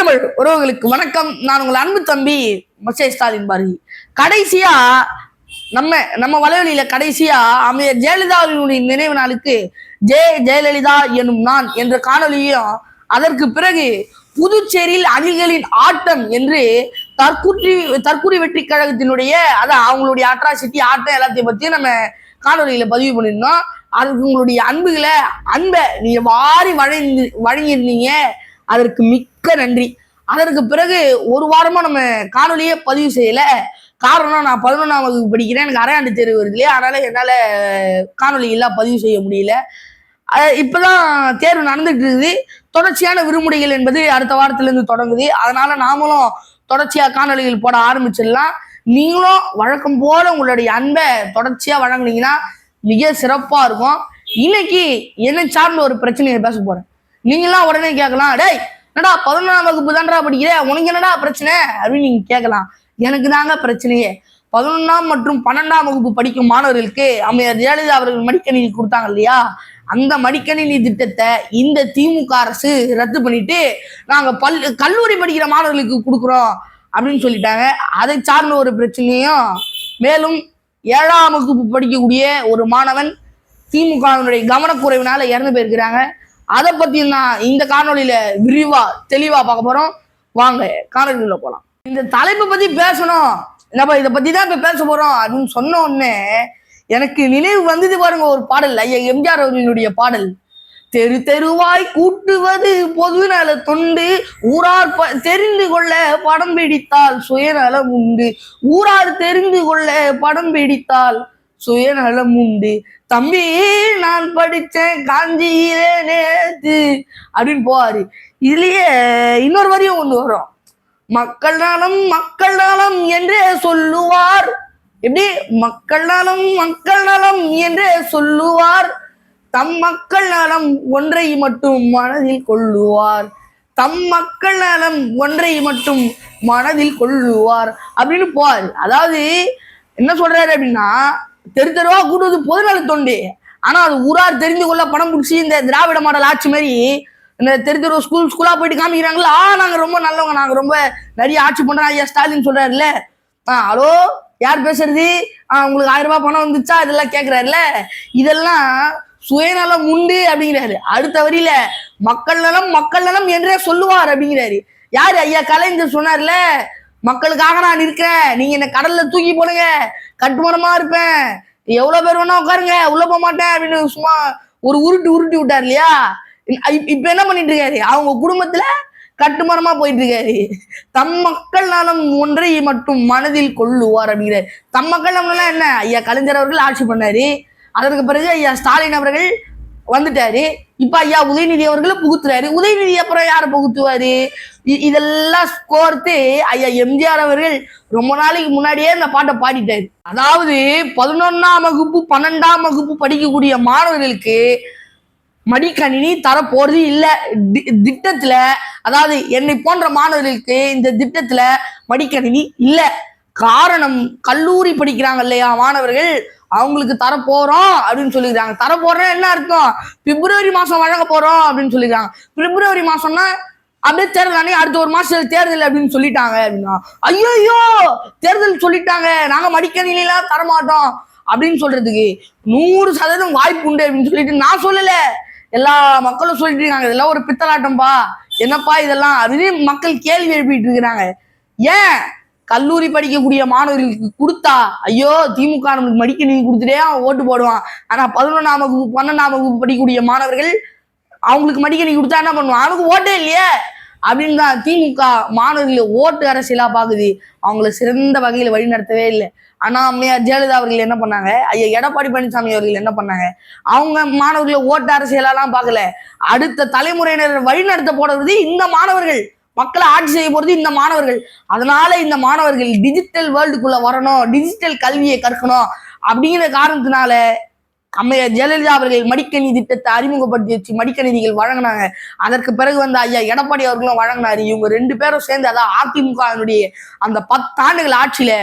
தமிழ் உறவுகளுக்கு வணக்கம். நான் உங்கள் அன்பு தம்பி மசே ஸ்டாலின் பாரதி. கடைசியா நம்ம நம்ம வலைவலியில கடைசியா அமையர் ஜெயலலிதாவினுடைய நினைவு நாளுக்கு ஜெய ஜெயலலிதா எனும் நான் என்ற காணொலியும் அதற்கு பிறகு புதுச்சேரியில் அணிகளின் ஆட்டம் என்று தற்குறி தற்குறி வெற்றி கழகத்தினுடைய அதான் அவங்களுடைய அட்ராசிட்டி ஆட்டம் எல்லாத்தையும் பத்தியும் நம்ம காணொலியில பதிவு பண்ணியிருந்தோம். அதுக்கு உங்களுடைய அன்புகளை அன்பை நீங்க வாரி வழங்கி வழங்கியிருந்தீங்க. அதற்கு மிக்க நன்றி. அதற்கு பிறகு ஒரு வாரமா நம்ம காணொலியே பதிவு செய்யல. காரணம் நான் பதினொன்றாம் வகுப்பு படிக்கிறேன். எனக்கு அரையாண்டு தேர்வு வருது இல்லையா? அதனால என்னால காணொலி எல்லாம் பதிவு செய்ய முடியல. அஹ் இப்பதான் தேர்வு நடந்துட்டு இருக்குது. தொடர்ச்சியான விடுமுறைகள் என்பது அடுத்த வாரத்துல இருந்து தொடங்குது. அதனால நாமளும் தொடர்ச்சியா காணொலிகள் போட ஆரம்பிச்சிடலாம். நீங்களும் வழக்கம் போல உங்களுடைய அன்பை தொடர்ச்சியா வழங்குனீங்கன்னா மிக சிறப்பா இருக்கும். இன்னைக்கு என்ன சார்ந்த ஒரு பிரச்சனையை பேச போறேன். நீங்களாம் உடனே கேட்கலாம் டேய் என்னடா பதினொன்றாம் வகுப்பு தான்டா படிக்கிற? உனக்கு என்னடா பிரச்சனை? அப்படின்னு நீங்க கேட்கலாம். எனக்கு தாங்க பிரச்சனையே. பதினொன்றாம் மற்றும் பன்னெண்டாம் வகுப்பு படிக்கும் மாணவர்களுக்கு அம்மையார் ஜெயலலிதா அவர்கள் மடிக்கணினி கொடுத்தாங்க இல்லையா? அந்த மடிக்கணினி திட்டத்தை இந்த திமுக அரசு ரத்து பண்ணிட்டு நாங்கள் பல் கல்லூரி படிக்கிற மாணவர்களுக்கு கொடுக்குறோம் அப்படின்னு சொல்லிட்டாங்க. அதை சார்ந்த ஒரு பிரச்சனையும் மேலும் ஏழாம் வகுப்பு படிக்கக்கூடிய ஒரு மாணவன் திமுகவினுடைய கவனக்குறைவினால இறந்து போயிருக்கிறாங்க. அதை பத்தி நான் இந்த காணொலியில விரிவா தெளிவா பார்க்க போறோம். வாங்க காணொலியில போலாம். இந்த தலைப்பை பத்தி பேசணும். நம்ம இதை பத்தி தான் இப்ப பேச போறோம். அப்படின்னு சொன்ன உடனே எனக்கு நினைவு வந்தது பாருங்க ஒரு பாடல். ஐயா எம்ஜிஆர் அவர்களுடைய பாடல். தெரு தெருவாய் கூட்டுவது பொதுநல தொண்டு. ஊரார் ப- தெரிந்து கொள்ள படம் பிடித்தால் சுயநலம் உண்டு. ஊரார் தெரிந்து கொள்ள படம் பிடித்தால் சுயநலம் உண்டு தம்பி நான் படித்தேன் காஞ்சியிலே நேத்து. அப்படின்னு போவாரு. இதுலயே இன்னொரு வரியும் ஒன்று வரும். மக்கள் நலம் மக்கள் நலம் என்றே சொல்லுவார். எப்படி? மக்கள் நலம் மக்கள் நலம் என்றே சொல்லுவார். தம் மக்கள் நலம் ஒன்றை மட்டும் மனதில் கொள்ளுவார். தம் மக்கள் நலம் ஒன்றை மட்டும் மனதில் கொள்ளுவார். அப்படின்னு போவார். அதாவது என்ன சொல்றாரு அப்படின்னா தெரு தெருவா கூட்டுவது பொதுநல தொண்டு. ஆனா அது ஊரார் தெரிந்து கொள்ள பணம் பிடிச்சி இந்த திராவிட மாடல் ஆட்சி மாதிரி இந்த தெரு தெரு ஸ்கூல் ஸ்கூலா போயிட்டு காமிக்கிறாங்களா? ஆ நாங்க ரொம்ப நல்லவங்க. நாங்க ரொம்ப நிறைய ஆட்சி பண்றோம். ஐயா ஸ்டாலின் சொல்றாருல்ல. ஆ ஹலோ? யார் பேசுறது? ஆ உங்களுக்கு ஆயிரம் ரூபாய் பணம் வந்துச்சா? இதெல்லாம் கேக்குறாருல்ல. இதெல்லாம் சுயநலம் உண்டு அப்படிங்கிறாரு. அடுத்த வரியில மக்கள் நலம் மக்கள் நலம் என்றே சொல்லுவார் அப்படிங்கிறாரு. யாரு? ஐயா கலைஞர் சொன்னார்ல. மக்களுக்காக நான் இருக்கிறேன். நீங்க என்ன கடல்ல தூக்கி போடுங்க. கட்டுமரமா இருப்பேன். எவ்வளவு பேர் வேணா உட்காருங்க. உள்ள போக மாட்டேன் அப்படின்னு சும்மா ஒரு உருட்டு உருட்டி விட்டார் இல்லையா? இப்ப என்ன பண்ணிட்டு இருக்காரு? அவங்க குடும்பத்துல கட்டுமரமா போயிட்டு இருக்காரு. தம் மக்கள் நலம் ஒன்றை மட்டும் மனதில் கொள்ளுவார் அப்படிங்கிறார் தம் மக்கள் நலம்லாம் என்ன? ஐயா கலைஞர் அவர்கள் ஆட்சி பண்ணாரு. அதற்கு பிறகு ஐயா ஸ்டாலின் அவர்கள் வந்துட்டாரு. இப்ப ஐயா உதயநிதி அவர்களை புகுத்துறாரு. உதயநிதி அப்புறம் யாரை புகுத்துவாரு? இதெல்லாம் கோர்த்து ஐயா எம்ஜிஆர் அவர்கள் ரொம்ப நாளைக்கு முன்னாடியே இந்த பாட்டை பாடிட்டாரு. அதாவது பதினொன்னாம் வகுப்பு பன்னெண்டாம் வகுப்பு படிக்கக்கூடிய மாணவர்களுக்கு மடிக்கணினி தரப்போறது இல்ல. தி- திட்டத்துல அதாவது என்னை போன்ற மாணவர்களுக்கு இந்த திட்டத்துல மடிக்கணினி இல்ல. காரணம் கல்லூரி படிக்கிறாங்க இல்லையா மாணவர்கள் அவங்களுக்கு தரப்போறோம் அப்படின்னு சொல்லிக்கிறாங்க. தரப்போறோம் என்ன அர்த்தம்? பிப்ரவரி மாசம் வழங்க போறோம் அப்படின்னு சொல்லிக்கிறாங்க. பிப்ரவரி மாசம்னா அப்படியே தேர்தல் அன்னைக்கு அடுத்த ஒரு மாசத்துல தேர்தல் அப்படின்னு சொல்லிட்டாங்க அப்படின்னா ஐயோ தேர்தல் சொல்லிட்டாங்க. நாங்க மடிக்கணிலாம் தரமாட்டோம் அப்படின்னு சொல்றதுக்கு நூறு சதவீதம் வாய்ப்பு உண்டு அப்படின்னு சொல்லிட்டு நான் சொல்லல. எல்லா மக்களும் சொல்லிட்டு இருக்காங்க. இதெல்லாம் ஒரு பித்தலாட்டம்பா. என்னப்பா இதெல்லாம்? அப்படின்னு மக்கள் கேள்வி எழுப்பிட்டு இருக்கிறாங்க. ஏன்? கல்லூரி படிக்கக்கூடிய மாணவர்களுக்கு கொடுத்தா ஐயோ திமுக நம்மளுக்கு மடிக்கணினி கொடுத்துட்டே அவன் ஓட்டு போடுவான். ஆனா பதினொன்றாம் வகுப்பு பன்னெண்டாம் வகுப்பு படிக்கக்கூடிய மாணவர்கள் அவங்களுக்கு மடிக்கணி கொடுத்தா என்ன பண்ணுவான் அவனுக்கு ஓட்டே இல்லையே. அப்படின்னு தான் திமுக மாணவர்களை ஓட்டு அரசியலா பாக்குது. அவங்கள சிறந்த வகையில வழி நடத்தவே இல்லை. ஆனால் அம்மையார் ஜெயலலிதா அவர்கள் என்ன பண்ணாங்க? ஐயா எடப்பாடி பழனிசாமி அவர்கள் என்ன பண்ணாங்க? அவங்க மாணவர்களை ஓட்டு அரசியலாலாம் பார்க்கல அடுத்த தலைமுறையினர் வழி நடத்த போடுறது இந்த மாணவர்கள். மக்களை ஆட்சி செய்ய போறது இந்த மாணவர்கள். அதனால இந்த மாணவர்கள் டிஜிட்டல் வேர்ல்டுக்குள்ள வரணும். டிஜிட்டல் கல்வியை கற்கணும். அப்படிங்கிற காரணத்தினால அம்மையார் ஜெயலலிதா அவர்கள் மடிக்கணி திட்டத்தை அறிமுகப்படுத்தி வச்சு மடிக்கணிதிகள் வழங்கினாங்க. அதற்கு பிறகு வந்து ஐயா எடப்பாடி அவர்களும் வழங்கினாரு. இவங்க ரெண்டு பேரும் சேர்ந்து அதான் அதிமுகவினுடைய அந்த பத்தாண்டுகள் ஆட்சியில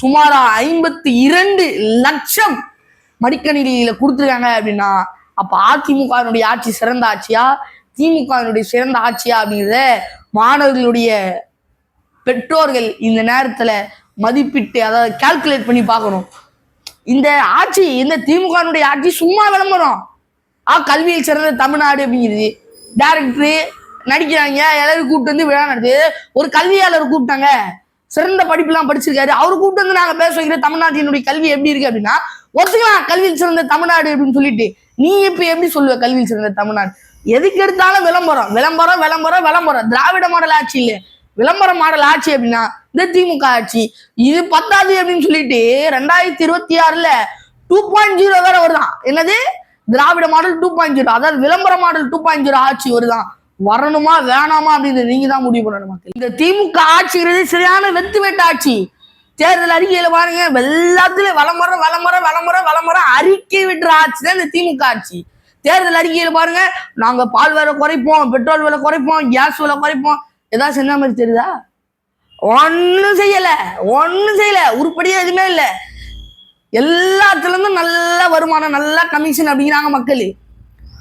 சுமாரா ஐம்பத்தி இரண்டு லட்சம் மடிக்கணினிகளை கொடுத்துருக்காங்க அப்படின்னா அப்ப அதிமுகவினுடைய ஆட்சி சிறந்த ஆட்சியா திமுகவினுடைய சிறந்த ஆட்சியா அப்படிங்கிறத மாணவர்களுடைய பெற்றோர்கள் இந்த நேரத்துல மதிப்பிட்டு அதாவது கால்குலேட் பண்ணி பார்க்கணும். இந்த ஆட்சி இந்த திமுகனுடைய ஆட்சி சும்மா விளம்பரம். ஆ கல்வியில் சிறந்த தமிழ்நாடு அப்படிங்கிறது டேரக்டரு நடிக்கிறாங்க எல்லாரும் கூப்பிட்டு வந்து விழா நடத்து. ஒரு கல்வியாளர் கூப்பிட்டாங்க. சிறந்த படிப்புலாம் படிச்சிருக்காரு. அவரு கூப்பிட்டு வந்து நாங்க பேச வைக்கிற தமிழ்நாட்டினுடைய கல்வி எப்படி இருக்கு அப்படின்னா ஒத்துக்கலாம் கல்வியில் சிறந்த தமிழ்நாடு அப்படின்னு சொல்லிட்டு. நீ இப்ப எப்படி சொல்லுவ கல்வியில் சிறந்த தமிழ்நாடு? எதுக்கு எடுத்தாலும் விளம்பரம். விளம்பரம் விளம்பரம் விளம்பரம். திராவிட மாடல் ஆட்சி இல்லை. விளம்பர மாடல் ஆட்சி அப்படின்னா இந்த திமுக ஆட்சி. இது பத்தாது அப்படின்னு சொல்லிட்டு ரெண்டாயிரத்தி இருபத்தி ஆறுல டூ பாயிண்ட் ஜீரோ வேற வருதான். என்னது? Dravida model two point zero அதாவது விளம்பர மாடல் டூ பாயிண்ட் ஜீரோ ஆட்சி வருதான் வரணுமா வேணாமா அப்படின்னு நீங்க தான் முடிவு பண்ணணும் மக்கள். இந்த திமுக ஆட்சிங்கிறது சரியான வெத்து வெட்டு ஆட்சி. தேர்தல் அறிக்கையில பாருங்க. எல்லாத்துலயும் விளம்பரம் விளம்பரம் விளம்பரம் விளம்பரம் அறிக்கை விட்டுற ஆட்சி தான் இந்த திமுக ஆட்சி. தேர்தல் அறிக்கையில பாருங்க. நாங்க பால் விலை குறைப்போம் பெட்ரோல் விலை குறைப்போம் கேஸ் விலை குறைப்போம். ஏதாவது செஞ்ச மாதிரி தெரியுதா? ஒன்னும் செய்யல ஒன்னும் செய்யல. உருப்படியே எதுவுமே இல்லை. எல்லாத்துல இருந்தும் நல்ல வருமானம் நல்ல கமிஷன் அப்படிங்கிறாங்க மக்கள்.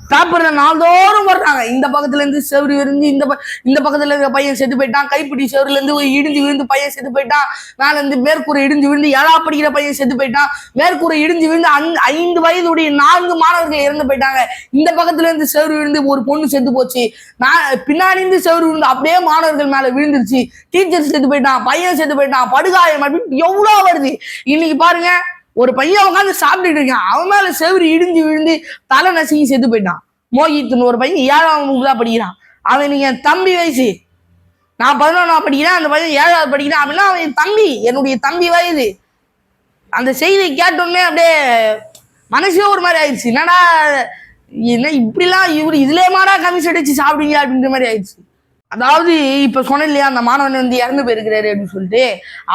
பேப்பர்ல நாள்தோறும் வர்றாங்க. இந்த பக்கத்துல இருந்து செவரு விரிஞ்சு இந்த ப- இந்த பக்கத்துல இருக்க பையன் செத்து போயிட்டான் கைப்பிடி செவரில இருந்து இடிஞ்சு விழுந்து பையன் செத்து போயிட்டான் மேல இருந்து மேற்கூரை இடிஞ்சு விழுந்து ஏழா படிக்கிற பையன் செத்து போயிட்டான் மேற்கூரை இடிஞ்சு விழுந்து அந்த ஐந்து வயதுடைய நான்கு மாணவர்கள் இறந்து போயிட்டாங்க. இந்த பக்கத்துல இருந்து செவரு விழுந்து ஒரு பொண்ணு செத்து போச்சு. நான் பின்னாடி இருந்து செவரு விழுந்து அப்படியே மாணவர்கள் மேல விழுந்துருச்சு. டீச்சர் செத்து போயிட்டான் பையன் செத்து போயிட்டான் படுகாயம் அப்படின்னு எவ்வளவு வருது. இன்னைக்கு பாருங்க ஒரு பையன் உட்காந்து சாப்பிட்டுட்டு இருக்கான். அவன் மேல செவரு இடிஞ்சு விழுந்து தலை நசுங்கி செத்து போயிட்டான். மோகித்துன்னு ஒரு பையன் ஏழாம் வகுப்பு தான் படிக்கிறான். அவன் என் தம்பி வயசு. நான் பதினொன்றாவது படிக்கிறேன் அந்த பையன் ஏழாவது படிக்கிறான் அப்படின்னா அவன் என் தம்பி என்னுடைய தம்பி வயது. அந்த செய்தியை கேட்டோடனே அப்படியே மனசே ஒரு மாதிரி ஆயிடுச்சு. என்னடா என்ன இப்படிலாம் இவரு இதுலேயே மாடா கமிஷன் அடிச்சு சாப்பிடுங்க அப்படின்ற மாதிரி ஆயிடுச்சு. அதாவது இப்ப சொன்னேன் இல்லையா அந்த மாணவன் வந்து இறந்து போயிருக்கிறாரு அப்படின்னு சொல்லிட்டு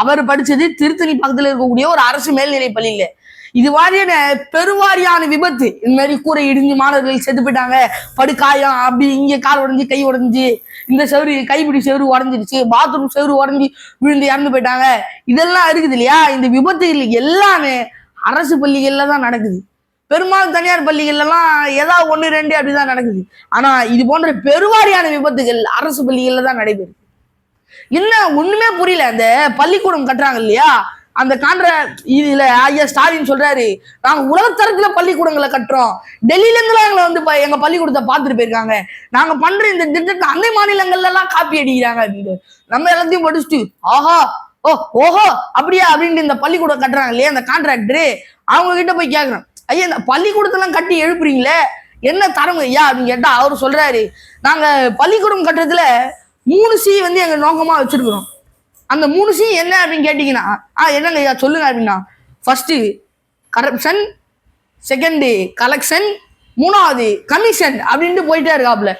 அவர் படிச்சது திருத்தணி பக்கத்துல இருக்கக்கூடிய ஒரு அரசு மேல்நிலை பள்ளியில. இது மாதிரியான பெருவாரியான விபத்து. இந்த மாதிரி கூரை இடிஞ்சு மாணவர்கள் செத்து போயிட்டாங்க. படுக்காயம் அப்படி இங்க கால் உடஞ்சி கை உடஞ்சி இந்த செவரு கைப்பிடி செவரு உடஞ்சிருச்சு பாத்ரூம் செவரு உடஞ்சி விழுந்து இறந்து போயிட்டாங்க. இதெல்லாம் இருக்குது இல்லையா? இந்த விபத்துகள் எல்லாமே அரசு பள்ளிகள்ல தான் நடக்குது. பெரும்பாலும் தனியார் பள்ளிகள்ல எல்லாம் ஏதாவது ஒன்று ரெண்டு அப்படிதான் நடக்குது. ஆனா இது போன்ற பெருவாரியான விபத்துகள் அரசு பள்ளிகளில் தான் நடைபெறுது. என்ன ஒண்ணுமே புரியல. அந்த பள்ளிக்கூடம் கட்டுறாங்க இல்லையா? அந்த காண்ற இதுல ஐயா ஸ்டாலின் சொல்றாரு நாங்க உலகத்தரத்துல பள்ளிக்கூடங்களை கட்டுறோம். டெல்லியில இருந்து எங்களை வந்து எங்க பள்ளிக்கூடத்தை பார்த்துட்டு போயிருக்காங்க. நாங்க பண்ற இந்த திட்டத்தை அந்த மாநிலங்கள்ல எல்லாம் காப்பி அடிக்கிறாங்க அப்படின்னு. நம்ம எல்லாத்தையும் படிச்சுட்டு ஆஹா ஓ ஓஹோ அப்படியா? அப்படின்ட்டு இந்த பள்ளிக்கூடம் கட்டுறாங்க இல்லையா? அந்த கான்ட்ராக்டரு அவங்க கிட்ட போய் கேக்குறோம் ஐயா இந்த பள்ளிக்கூடத்தெல்லாம் கட்டி எழுப்புறீங்களே? என்ன தரம் ஐயா அப்படின்னு கேட்டா அவர் சொல்றாரு நாங்க பள்ளிக்கூடம் கட்டுறதுல மூணு சி வந்து எங்க நோக்கமா வச்சிருக்கிறோம். அந்த மூணு சி என்ன அப்படின்னு கேட்டீங்கன்னா ஆ என்னங்க ஐயா சொல்லுங்க அப்படின்னா ஃபர்ஸ்ட் கரப்ஷன் செகண்டு கலெக்ஷன் மூணாவது கமிஷன் அப்படின்ட்டு போயிட்டே இருக்காப்புல.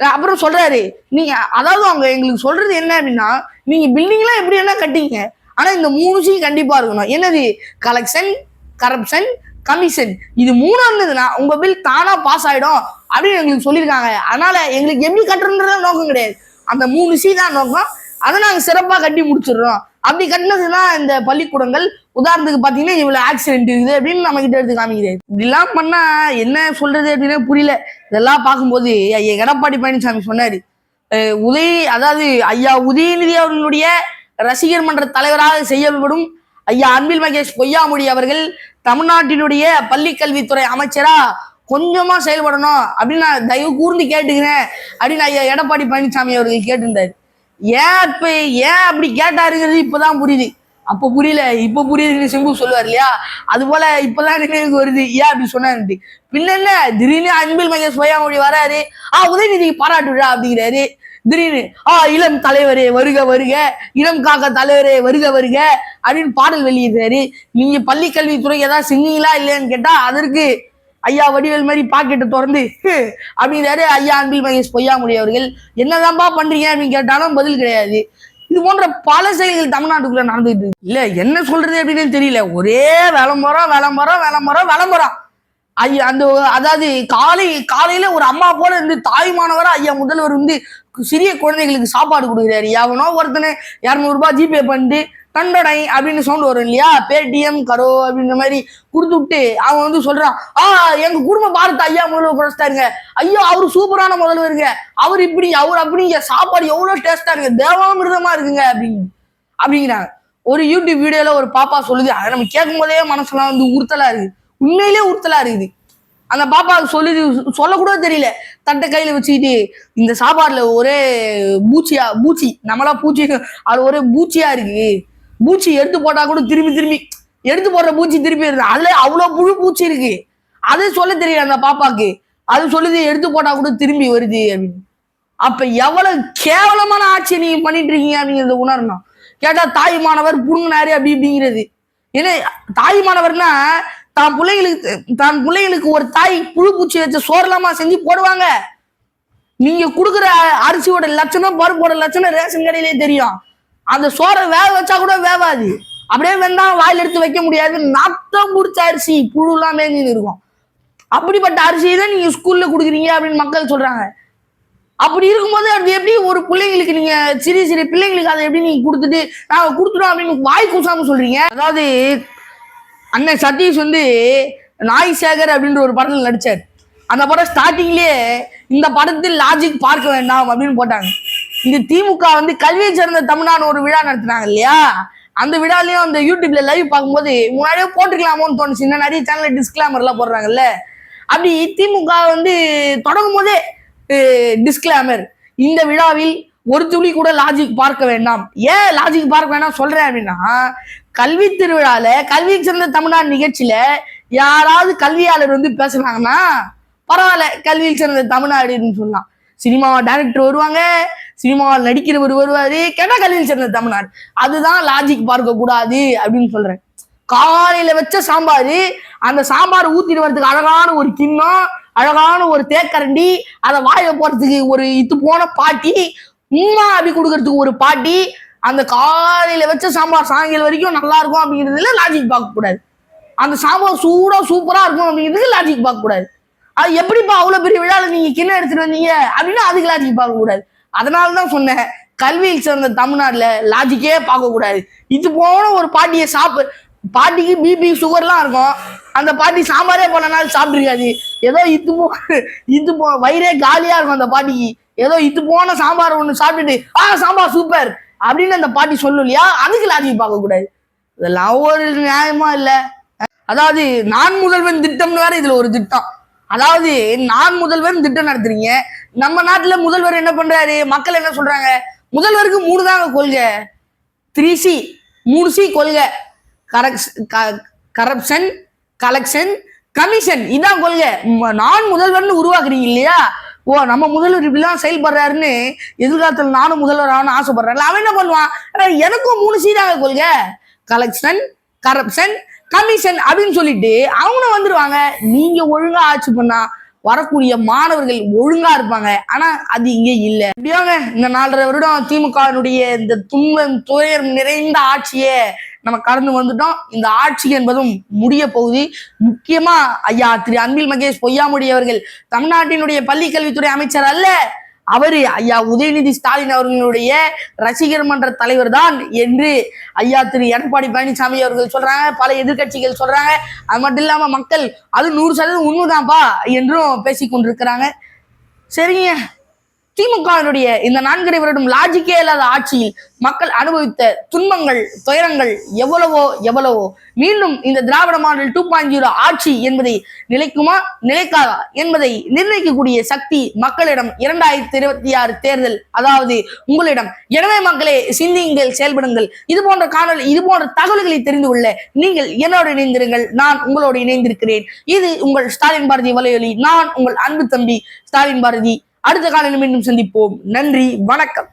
அப்புறம் சொல்றாரு நீங்க அதாவது அவங்க எங்களுக்கு சொல்றது என்ன அப்படின்னா நீங்க பில்டிங்லாம் எப்படி என்ன கட்டிங்க ஆனா இந்த மூணு சி கண்டிப்பா இருக்கணும். என்னது? கலெக்ஷன் கரப்ஷன் கமிஷன் இது மூணாம் இருந்ததுன்னா உங்க பில் தானா பாஸ் ஆயிடும் அப்படின்னு எங்களுக்கு சொல்லியிருக்காங்க. அதனால எங்களுக்கு எப்படி கட்டுறதுன்றது நோக்கம் கிடையாது. அந்த மூணு சி தான் நோக்கம். அதை நாங்கள் சிறப்பாக கட்டி முடிச்சிடுறோம். அப்படி கட்டினதுதான் இந்த பள்ளிக்கூடங்கள் உதாரணத்துக்கு பார்த்தீங்கன்னா இவ்வளோ ஆக்சிடென்ட் இருக்குது அப்படின்னு நம்ம கிட்ட எடுத்து காமிக்கிறேன். இப்படிலாம் பண்ணா என்ன சொல்றது அப்படின்னா புரியல. இதெல்லாம் பார்க்கும்போது ஐயா எடப்பாடி பழனிசாமி சொன்னாரு. உதய அதாவது ஐயா உதயநிதி அவர்களுடைய ரசிகர் மன்ற தலைவராக செய்யப்படும் ஐயா அன்பில் மகேஷ் பொய்யாமொழி அவர்கள் தமிழ்நாட்டினுடைய பள்ளி கல்வித்துறை அமைச்சரா கொஞ்சமா செயல்படணும் அப்படின்னு நான் தயவு கூர்ந்து கேட்டுக்கிறேன் அப்படின்னு ஐயா எடப்பாடி பழனிசாமி அவர்கள் கேட்டிருந்தாரு. ஏன் இப்ப ஏன் அப்படி கேட்டாருங்கிறது இப்பதான் புரியுது. அப்ப புரியல இப்ப புரியுதுன்னு சிம்பு சொல்லுவார் இல்லையா? அது போல இப்பதான் நினைவுக்கு வருது. ஏன் அப்படி சொன்னாரு பின்ன என்ன திடீர்னு அன்பில் மகேஷ் பொய்யாமொழி வராரு. ஆ உதயநிதிக்கு பாராட்டு விழா அப்படிங்கிறாரு. திடீர்னு ஆ இளம் தலைவரே வருக வருக. இளம் காக்க தலைவரே வருக வருக. அப்படின்னு பாடல் வெளியிடுறாரு. நீங்க பள்ளி கல்வித்துறை ஏதாவது செஞ்சீங்களா இல்லையான்னு கேட்டா அதற்கு ஐயா வடிவேல் மாதிரி பாக்கெட்டை திறந்து "ஹு" அப்படிங்கிறாரு ஐயா அன்பில் மகேஷ் பொய்யாமுடி அவர்கள். என்னதான்பா பண்றீங்க? அப்படின்னு கேட்டாலும் பதில் கிடையாது. இது போன்ற பல செயல்கள் தமிழ்நாட்டுக்குள்ள நடந்துட்டு இல்ல என்ன சொல்றது அப்படின்னு தெரியல. ஒரே விளம்பரம் விளம்பரம் விளம்பரம் விளம்பரம். ஐயா அந்த அதாவது காலை காலையில ஒரு அம்மா போல இருந்து தாய்மானவரா ஐயா முதல்வர் வந்து சிறிய குழந்தைகளுக்கு சாப்பாடு கொடுக்குறாரு. எவனோ ஒருத்தனை இரநூறு ரூபாய் ஜிபே பண்ணிட்டு டண்டடை அப்படின்னு சவுண்ட் வரும் இல்லையா? பேடிஎம் கரோ அப்படின்ற மாதிரி கொடுத்து விட்டு அவன் வந்து சொல்றான் ஆ எங்க குடும்ப பாரத் ஐயா முதல்வர் குறைச்சிட்டாருங்க ஐயோ அவரு சூப்பரான முதல்வருங்க அவர் இப்படி அவர் அப்படிங்க சாப்பாடு எவ்வளவு டேஸ்டா இருக்கு. தேவாமிர்தமா இருக்குங்க அப்படின்னு அப்படிங்கிறாங்க. ஒரு யூடியூப் வீடியோல ஒரு பாப்பா சொல்லுது அதை நம்ம கேட்கும் போதே மனசுலாம் வந்து உறுத்தலா இருக்கு. உண்மையிலேயே உறுத்தலா இருக்குது. அந்த பாப்பாவுக்கு சொல்லுது சொல்லக்கூட தெரியல. தட்டை கையில வச்சுக்கிட்டு இந்த சாப்பாடுல ஒரே பூச்சியா பூச்சி நம்மளா பூச்சி அது ஒரே பூச்சியா இருக்கு. பூச்சி எடுத்து போட்டா கூட திரும்பி திரும்பி எடுத்து போடுற பூச்சி திருப்பி இருக்கு அதுல அவ்வளவு புழு பூச்சி இருக்கு. அது சொல்ல தெரியல அந்த பாப்பாக்கு. அது சொல்லுது எடுத்து போட்டா கூட திரும்பி வருது அப்படின்னு. அப்ப எவ்வளவு கேவலமான ஆட்சியை நீங்க பண்ணிட்டு இருக்கீங்க அப்படிங்கிறத உணரணும். கேட்டா தாய் மாணவர் புடுங்கினாரு அப்படி இப்படிங்கிறது. ஏன்னா தாய் மாணவர்னா தான் பிள்ளைகளுக்கு தான் பிள்ளைகளுக்கு ஒரு தாய் புழு பூச்சி வச்ச சோறலாமா செஞ்சு போடுவாங்க. நீங்க கொடுக்குற அரிசியோட லட்சணம் பருப்போட லட்சணம் ரேஷன் கடையிலே தெரியும். அந்த சோறை வேக வச்சா கூட வேவாது அப்படியே வேணா வாயில் எடுத்து வைக்க முடியாது. நாத்தம் பிடிச்ச அரிசி புழுலாம் மேஞ்சின்னு இருக்கும். அப்படிப்பட்ட அரிசியை தான் நீங்க ஸ்கூல்ல கொடுக்குறீங்க அப்படின்னு மக்கள் சொல்றாங்க. அப்படி இருக்கும்போது அது எப்படி ஒரு பிள்ளைங்களுக்கு நீங்க சிறிய சிறிய பிள்ளைங்களுக்கு அதை எப்படி நீங்க கொடுத்துட்டு நாங்க கொடுத்துட்டோம் அப்படின்னு வாய் கூசாம சொல்றீங்க? அதாவது அண்ணன் சதீஷ் வந்து நாய் சேகர் அப்படின்ற ஒரு படத்தில் நடிச்சார். அந்த படம் ஸ்டார்டிங்லேயே இந்த படத்தில் லாஜிக் பார்க்க வேண்டாம் அப்படின்னு போட்டாங்க. இது திமுக வந்து கல்வியை சேர்ந்த தமிழ்நாடு ஒரு விழா நடத்தினாங்க இல்லையா? அந்த விழாலையும் அந்த யூடியூப்ல லைவ் பார்க்கும்போது முன்னாடியே போட்டுக்கலாமோன்னு தோணுச்சு. இன்னும் நிறைய சேனல்ல டிஸ்கிளாமர்லாம் போடுறாங்கல்ல. அப்படி திமுக வந்து தொடங்கும் போதே டிஸ்கிளாமர் இந்த விழாவில் ஒரு துளி கூட லாஜிக் பார்க்க வேண்டாம். ஏன் லாஜிக் பார்க்க வேண்டாம் சொல்றேன் அப்படின்னா கல்வி திருவிழால கல்வி சிறந்த தமிழ்நாடு நிகழ்ச்சியில யாராவது கல்வியாளர் வந்து பேசுனாங்கன்னா பரவாயில்ல கல்வியில் சிறந்த தமிழ்நாடுன்னு சொல்லலாம். சினிமா டைரக்டர் வருவாங்க சினிமாவில் நடிக்கிறவர் வருவாரு கேட்டா கல்வியில் சிறந்த தமிழ்நாடு. அதுதான் லாஜிக் பார்க்க கூடாது அப்படின்னு சொல்றேன். காலையில வச்ச சாம்பார் அந்த சாம்பார் ஊத்திட்டு வரதுக்கு அழகான ஒரு கிண்ணம் அழகான ஒரு தேக்கரண்டி அதை வாயில போறதுக்கு ஒரு இது போன பாட்டி உமா அப்படி கொடுக்கறதுக்கு ஒரு பாட்டி அந்த காலையில வச்ச சாம்பார் சாயங்காலம் வரைக்கும் நல்லா இருக்கும் அப்படிங்கிறதுல லாஜிக் பார்க்க கூடாது. அந்த சாம்பார் சூடா சூப்பரா இருக்கும் அப்படிங்கிறதுக்கு லாஜிக் பார்க்க கூடாது. அது எப்படிப்பா அவ்வளவு பெரிய விழால நீங்க கிண்ணம் எடுத்துட்டு வந்தீங்க அப்படின்னா அதுக்கு லாஜிக் பார்க்க கூடாது. அதனாலதான் சொன்னேன் கல்வியில் சிறந்த தமிழ்நாட்டுல லாஜிக்கே பார்க்க கூடாது. இது போன ஒரு பாட்டியை சாப்பிடு பாட்டிக்கு பிபி சுகர்லாம் இருக்கும். அந்த பாட்டி சாம்பாரே போன நாள் சாப்பிட்டுருக்காது. ஏதோ இது போ இது போ வயிறே காலியா இருக்கும் அந்த பாட்டிக்கு. ஏதோ இது போன சாம்பார் ஒன்று சாப்பிட்டுட்டு ஆ சாம்பார் சூப்பர் அப்படின்னு அந்த பாட்டி சொல்லும் இல்லையா அதுக்கு லாஜிக் பார்க்க கூடாது. இதெல்லாம் ஒரு நியாயமா இல்ல. அதாவது நான் முதல்வன் திட்டம்னு வேற இதுல ஒரு திட்டம். அதாவது நான் முதல்வன் திட்டம் நடத்துறீங்க. நம்ம நாட்டுல முதல்வர் என்ன பண்றாரு? மக்கள் என்ன சொல்றாங்க? முதல்வருக்கு மூணு தாங்க கொள்கை. த்ரீ சி மூணு சி கொள்கை. கரப்ஷன் கலெக்ஷன் கமிஷன் இதான் கொள்கை. நான் முதல்வர்னு உருவாக்குறீங்க இல்லையா? ஓ நம்ம முதல்வர் இப்படிலாம் செயல்படுறாருன்னு எதிர்காலத்தில் நானும் முதல்வர் ஆகணும்னு ஆசைப்படுறேன் அவன் என்ன பண்ணுவான்? எனக்கும் மூணு சீராக கொள்கை கலெக்ஷன் கரப்ஷன் கமிஷன் அப்படின்னு சொல்லிட்டு அவங்களும் வந்துருவாங்க. நீங்க ஒழுங்கா ஆட்சி பண்ணா வரக்கூடிய மாணவர்கள் ஒழுங்கா இருப்பாங்க. ஆனா அது இங்க இல்ல. எப்படியோங்க இந்த நாலரை வருடம் திமுகவினுடைய இந்த துன்பம் துயர் நிறைந்த ஆட்சியே நம்ம கடந்து வந்துட்டோம். இந்த ஆட்சி என்பதும் முடிய போகுது. முக்கியமா ஐயா திரு அன்பில் மகேஷ் பொய்யாமுடி அவர்கள் தமிழ்நாட்டினுடைய பள்ளி கல்வித்துறை அமைச்சர் அல்ல. அவரு ஐயா உதயநிதி ஸ்டாலின் அவர்களுடைய ரசிகர் மன்ற தலைவர் தான் என்று ஐயா திரு எடப்பாடி பழனிசாமி அவர்கள் சொல்றாங்க பல எதிர்க்கட்சிகள் சொல்றாங்க. அது மட்டும் இல்லாம மக்கள் அது நூறு சதவீதம் உண்மைதான்ப்பா என்றும் பேசிக் கொண்டிருக்கிறாங்க சரிங்க. திமுகவினுடைய இந்த நான்கரை வருடம் லாஜிக்கே இல்லாத ஆட்சியில் மக்கள் அனுபவித்த துன்பங்கள் துயரங்கள் எவ்வளவோ எவ்வளவோ. மீண்டும் இந்த Dravida model two point zero ஆட்சி என்பதை நிலைக்குமா நிலைக்காதா என்பதை நிர்ணயிக்கக்கூடிய சக்தி மக்களிடம் இரண்டாயிரத்தி இருபத்தி ஆறு தேர்தல் அதாவது உங்களிடம். எனவே மக்களே சிந்தியுங்கள் செயல்படுங்கள். இது போன்ற காணொலி இது போன்ற தகவல்களை தெரிந்து கொள்ள நீங்கள் என்னோடு இணைந்திருங்கள். நான் உங்களோடு இணைந்திருக்கிறேன். இது உங்கள் ஸ்டாலின் பாரதி வலையொலி. நான் உங்கள் அன்பு தம்பி ஸ்டாலின் பாரதி. அடுத்த காலையில் மீண்டும் சந்திப்போம். நன்றி வணக்கம்.